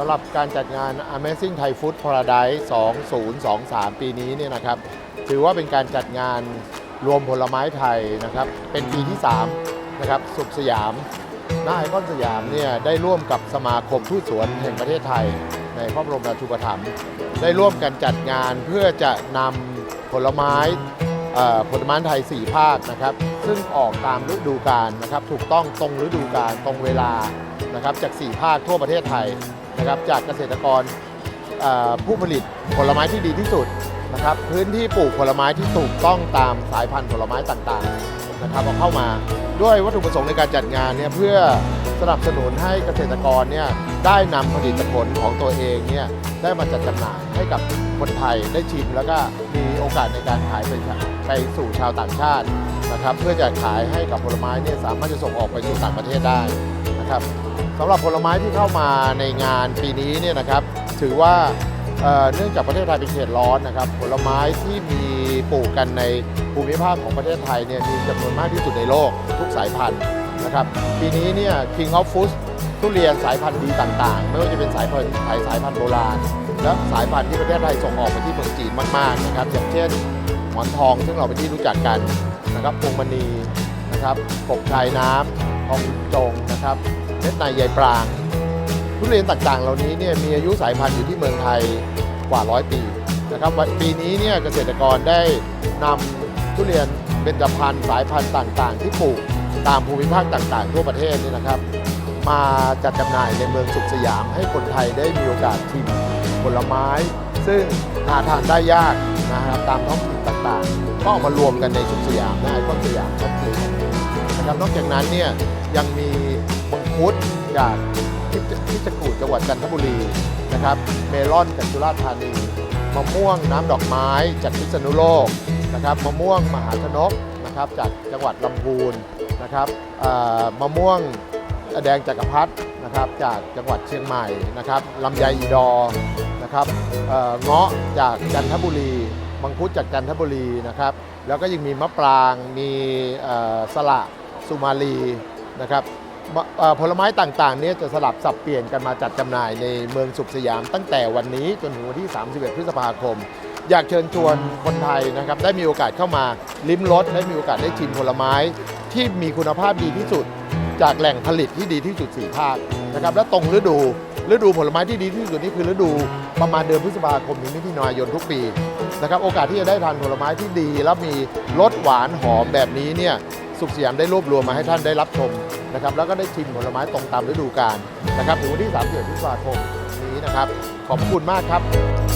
สำหรับการจัดงาน Amazing Thai Food Paradise 2023 ปีนี้เนี่ยนะครับ ถือว่าเป็นการจัดงานรวมผลไม้ไทยนะครับ เป็นปีที่ 3 นะครับ สุขสยามหน้าไอคอนสยามเนี่ยได้ร่วมกับสมาคมพืชสวนแห่งประเทศไทย ในพระบรมราชูปถัมภ์ได้ร่วมกันจัดงานเพื่อจะนำผลไม้ผลไม้ไทย 4 ภาคนะครับ ซึ่งออกตามฤดูกาลนะครับ ถูกต้องตรงฤดูกาลตรงเวลานะครับจาก 4 ภาคทั่วประเทศไทย นะครับจากเกษตรกรผู้ผลิตผลไม้ที่ดีที่สุดนะครับพื้นที่ปลูกผลไม้ที่ถูกต้องตามสายพันธุ์ผลไม้ต่างๆนะครับเอาเข้ามาด้วยวัตถุประสงค์ในการจัดงานเนี่ยเพื่อสนับสนุนให้เกษตรกรเนี่ยได้นำผลิตผลของตัวเองเนี่ยได้มาจัดจำหน่ายให้กับคนไทยได้ชิม แล้วก็มีโอกาสในการขายไปไปสู่ชาวต่างชาตินะครับเพื่อจะขายให้กับผลไม้เนี่ยสามารถจะส่งออกไปสู่ต่างประเทศได้ นะครับสำหรับผลไม้ที่เข้ามาในงานปีนี้เนี่ยนะครับถือว่าเเนื่องจากประเทศไทยเป็นเขตร้อนนะครับ ผลไม้ที่มีปลูกกันในภูมิภาคของประเทศไทยเนี่ยมีจำนวนมากที่สุดในโลกทุกสายพันธุ์นะครับ ปีนี้เนี่ย King of Fruits ทุเรียนสายพันธุ์ดีต่างๆ ไม่ว่าจะเป็นสายพันธุ์ไทยสายพันธุ์โบราณ และสายพันธุ์ที่ประเทศไทยส่งออกไปที่เมืองจีนมากๆนะครับอย่างเช่นหมอนทองซึ่งเราเป็นที่รู้จักกันนะครับพวงมณีนะครับกบชายน้ำ ทองจงนะครับเม็ดในใยปราง ทุเรียนต่างๆ เหล่านี้เนี่ยมีอายุสายพันธุ์อยู่ที่เมืองไทยกว่าร้อยปีนะครับวันปีนี้เนี่ยเกษตรกรได้นำทุเรียนเบญจพรรณสายพันธุ์ต่างๆ ที่ปลูกตามภูมิภาคต่างๆ ทั่วประเทศนี่นะครับ มาจัดจำหน่ายในเมืองสุขสยามให้คนไทยได้มีโอกาสชิมผลไม้ ซึ่งหาทานได้ยากนะครับตามท้องถิ่นต่างๆ ก็เอามารวมกันในสุขสยามนะไอคอนสยามช็อปปี้นะครับนอกจากนั้นเนี่ย ยังมีมังคุดจากที่ที่จะกูดจังหวัดจันทบุรีนะครับ เมลอนจากสุราษฎร์ธานี มะม่วงน้ำดอกไม้จากพิษณุโลกนะครับ มะม่วงมหาชนกนะครับจากจังหวัดลำพูนนะครับมะม่วงแดงจักรพรรดินะครับจากจังหวัดเชียงใหม่นะครับลำไยอีดอ์นะครับเงาะจากจันทบุรีมังคุดจากจันทบุรีนะครับ แล้วก็ยังมีมะปรางมีสละสุมาลี นะครับผลไม้ต่างๆเนี้จะสลับสับเปลี่ยนกันมาจัดจำหน่ายในเมืองสุขสยาม ตั้งแต่วันนี้จนถึงวันที่ 31 พฤษภาคม อยากเชิญชวนคนไทยนะครับได้มีโอกาสเข้ามาลิ้มรสได้มีโอกาสได้ชิมผลไม้ที่มีคุณภาพดีที่สุด จากแหล่งผลิตที่ดีที่สุดสี่ภาคนะครับและตรงฤดูฤดูผลไม้ที่ดีที่สุดนี่คือฤดูประมาณเดือนพฤษภาคมถึงมิถุนายนทุกปีนะครับโอกาสที่จะได้ทานผลไม้ที่ดี แล้วมีรสหวานหอมแบบนี้เนี่ย สุขสยามได้รวบรวมมาให้ท่านได้รับชมนะครับแล้วก็ได้ชิมผลไม้ตรงตามฤดูกาลนะครับถึงวันที่31พฤษภาคมนี้นะครับ ขอบคุณมากครับ